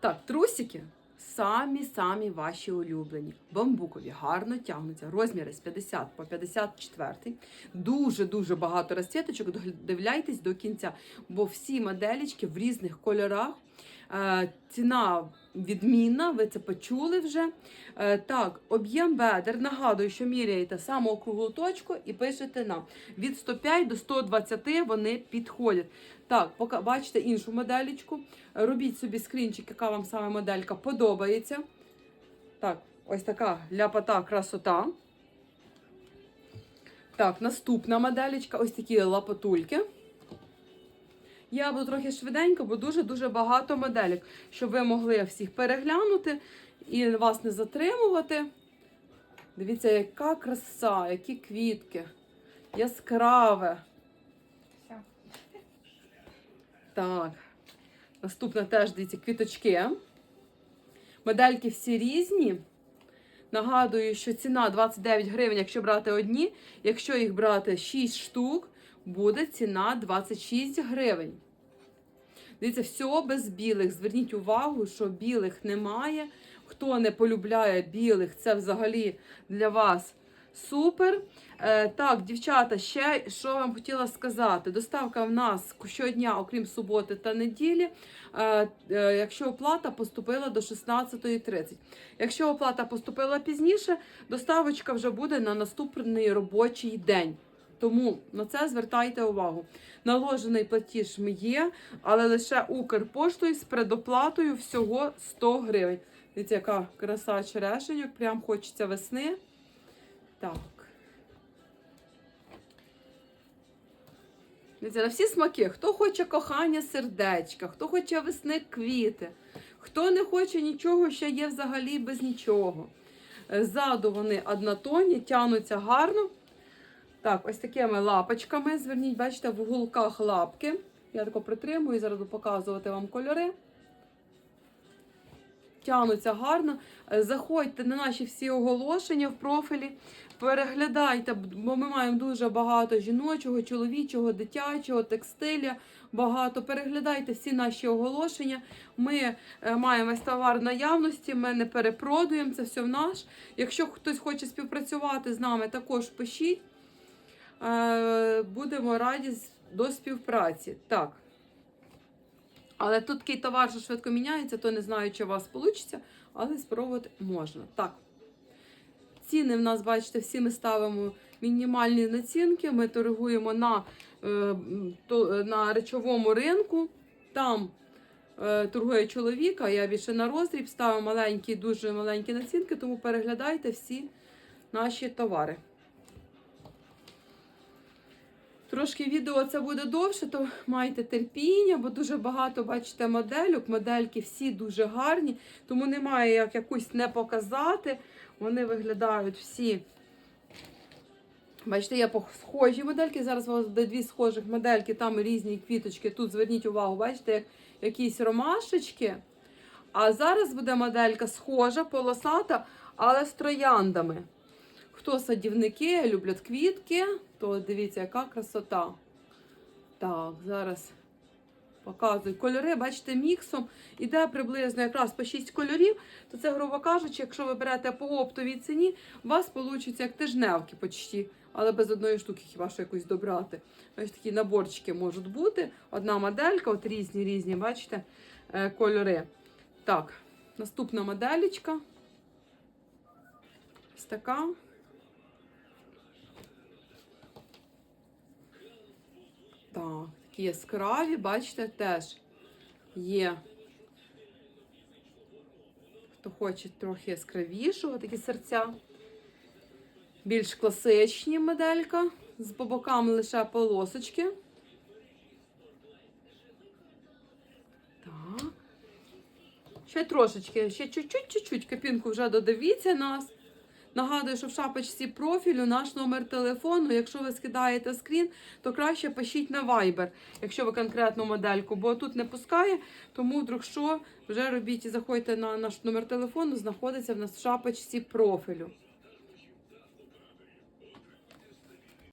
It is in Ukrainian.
Так, трусики самі-самі ваші улюблені. Бамбукові гарно тягнуться. Розміри з 50 по 54. Дуже-дуже багато розцвіточок. Дивляйтесь до кінця, бо всі моделічки в різних кольорах. Е, Ціна відмінна, ви це почули вже. Е, Так, об'єм бедер. Нагадую, що міряєте саму округлу точку і пишете нам. Від 105 до 120 вони підходять. Так, поки бачите іншу моделічку. Робіть собі скрінчик, яка вам саме моделька подобається. Так, ось така ляпота красота. Так, наступна моделечка, ось такі лапотульки. Я буду трохи швиденько, бо дуже-дуже багато моделек, щоб ви могли всіх переглянути і вас не затримувати. Дивіться, яка краса, які квітки, яскраве. Все. Так. Наступна теж, дивіться, квіточки. Модельки всі різні. Нагадую, що ціна 29 гривень, якщо брати одні. Якщо їх брати 6 штук, буде ціна 26 гривень. Дивіться, все без білих. Зверніть увагу, що білих немає. Хто не полюбляє білих, це взагалі для вас супер. Е, так, дівчата, ще що вам хотіла сказати. Доставка в нас щодня, окрім суботи та неділі, е, е, якщо оплата поступила до 16.30. Якщо оплата поступила пізніше, доставочка вже буде на наступний робочий день. Тому на це звертайте увагу. Наложений платіж є, але лише Укрпоштою з предоплатою всього 100 гривень. Дивіться, яка краса черешеньок, прям хочеться весни. Так. Дивіться, на всі смаки. Хто хоче кохання сердечка, хто хоче весни квіти, хто не хоче нічого, ще є взагалі без нічого. Ззаду вони однотонні, тянуться гарно. Так, ось такими лапочками. Зверніть, бачите, в уголках лапки. Я тако притримую, зараз показувати вам кольори. Тянуться гарно. Е, Заходьте на наші всі оголошення в профілі, переглядайте, бо ми маємо дуже багато жіночого, чоловічого, дитячого, текстиля. Багато. Переглядайте всі наші оголошення. Ми е, маємо товар наявності, ми не перепродуємо, це все в наш. Якщо хтось хоче співпрацювати з нами, також пишіть. Е, Будемо раді до співпраці. Так. Але тут такий товар, що швидко міняється, то не знаю, чи у вас вийде, але спробувати можна. Так. Ціни в нас, бачите, всі ми ставимо мінімальні націнки. Ми торгуємо на, е, е, на речовому ринку. Там торгує чоловік, а я більше на роздріб ставимо маленькі, дуже маленькі націнки, тому переглядайте всі наші товари. Трошки відео це буде довше, то майте терпіння, бо дуже багато бачите модельок. Модельки всі дуже гарні, тому немає як якусь не показати. Вони виглядають всі. Бачите, є схожі модельки. Зараз у вас буде дві схожих модельки, там різні квіточки. Тут зверніть увагу, бачите, як якісь ромашечки. А зараз буде моделька схожа, полосата, але з трояндами. Хто садівники, люблять квітки, то дивіться, яка красота. Так, зараз показую. Кольори, бачите, міксом. Іде приблизно якраз по 6 кольорів. То це, грубо кажучи, якщо ви берете по оптовій ціні, у вас вийде як тижневки почти, але без одної штуки хіба що якусь добрати. Ось такі наборчики можуть бути. Одна моделька, от різні, різні, бачите, е, кольори. Так, наступна моделечка. Ось така. Так, такі яскраві, бачите, теж є. Хто хоче трохи яскравішого, такі серця. Більш класичні моделька. З по бокам лише полосочки. Так. Ще трошечки, ще чуть-чуть, чуть-чуть капінку вже додивіться нас. Нагадую, що в шапочці профілю наш номер телефону. Якщо ви скидаєте скрін, то краще пишіть на Viber, якщо ви конкретну модельку, бо тут не пускає. Тому, вдруг що, вже робіть і заходьте на наш номер телефону, знаходиться в нас в шапочці профілю.